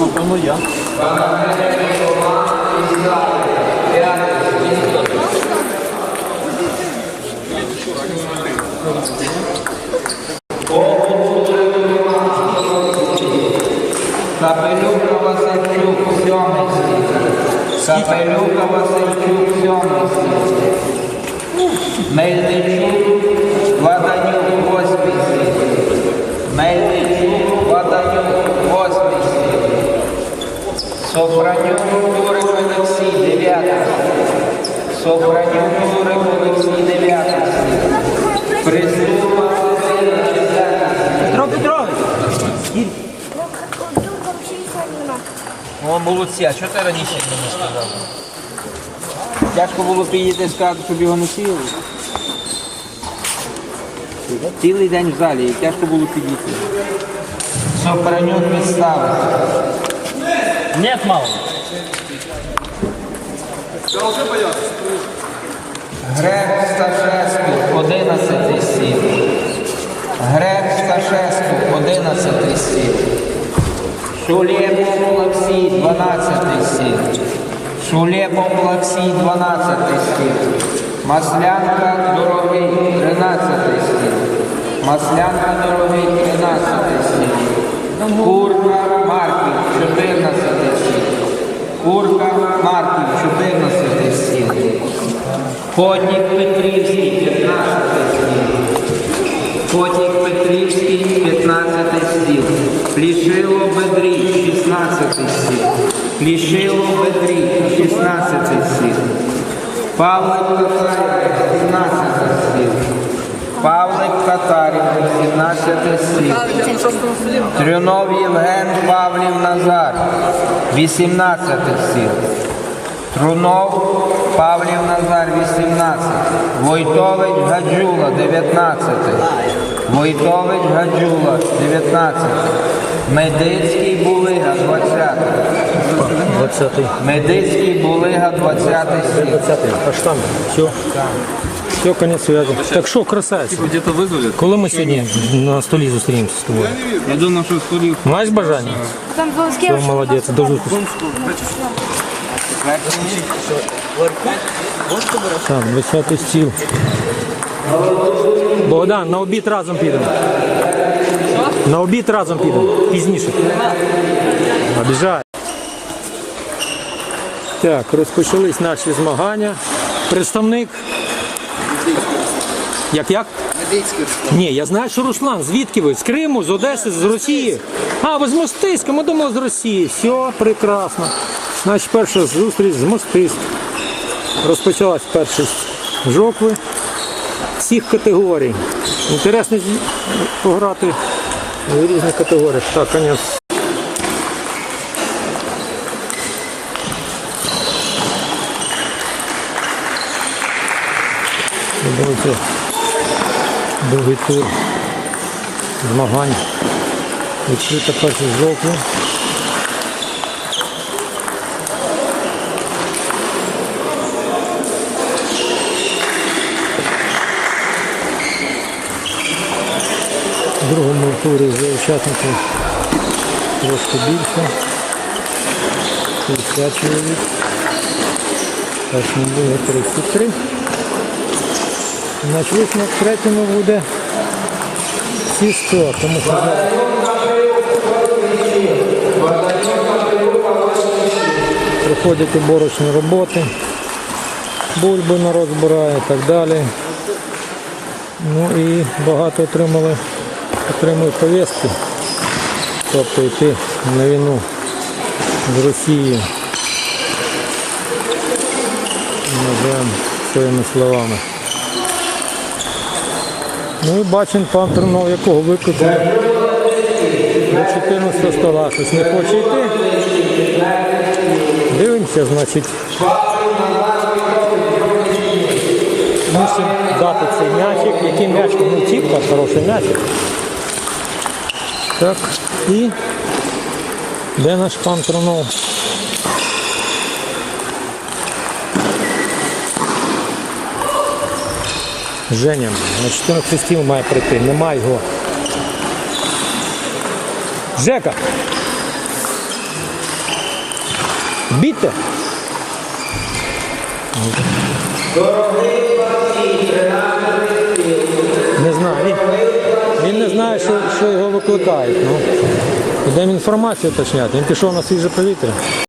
напевно, я. Капелюка Васильчук, стіль. Капелюка Васильчук, стіль. Мельничук, Ваданюк, стіль. Мельничук, Олексій, дев'ятий стіль. Софранюк, Турик Олексій, дев'ятий стіль. Приступа. Петро Петрович! О, молодці, а чого ти раніше не сказав? Тяжко було підійти сказати, щоб його не сіли. Цілий день в залі, і тяжко було підійти. Сопранюк відставив. Нет, мало. Грек Сташевський, 11 сіл. Грек Сташевський, 11 сіл. Шулєпов Олексій, 12 сіл. Шулєпов Олексій, 12 сіл. Маслянка Дорогий, 13 сіл. Маслянка Дорогий, 13 сіл. Курка Марків, 14 сіл. Курка Марків, 14 сіл. Потік Петрівський, 15 стіл. Потік Петрівський, 15 стіл. Плішило Бедрій, 16 стіл. Плішило Бедрій, 16 стіл. Павлик Татарів, 17 стіл. Павлик Татарів, 17 стіл. Трюнов Євген Павлів Назар, 18 стіл. Трунов Павлів Назар 18, Войтович Гаджула 19, Войтович Гаджула 19, Медицький Булига 20, 20-й. Медицький Булига 20 сіл. 20-й. Аж там. Все. Все, конец связи. Так що, красавець? Где-то вызвали? Коли ми сьогодні на столі зустрінемося з тобою? Я думал, что студию Маєш бажання? Там было с Все, девушкой. молодець, до зустрічі. Так, 20 стіл. Богдан, на обід разом підемо. На обід разом підемо. Пізніше. Обіжай. Так, розпочались наші змагання. Представник. Як як? Ні, я знаю, що Руслан. Звідки ви? З Криму, з Одеси, з Росії. А, ви з Мостиська, ми думали з Росії. Все, прекрасно. Значить, перша зустріч з Мостиськ. Розпочалась перша з жокви всіх категорій. Інтересно пограти в різних категоріях. Так, конець. Давайте другий тур змагань. Відкрита перша жовтня. В другому турі за учасників трошки більше. 50 чоловік. Першому буде 33. Значить, в третьому буде всі 100, тому що зараз проходять уборочні роботи, бульби народ збирає і так далі. Ну і багато отримали, отримують повістки, тобто йти на війну з Росією. Називаємо своїми словами. Ну і бачимо пан Тернов, якого викликали до 14 стола. Щось не хоче йти. Дивимося, значить. Мусимо дати цей м'ячик. Який м'ячик? Ну, тіпка, хороший м'ячик. Так, і де наш пан Тернов? Женя, на 14 стіл має прийти, нема його. Жека! Бійте. Не знаю. Він, він не знає, що, що його викликають. Ну. Ідемо інформацію уточняти. Він пішов на свіже повітря.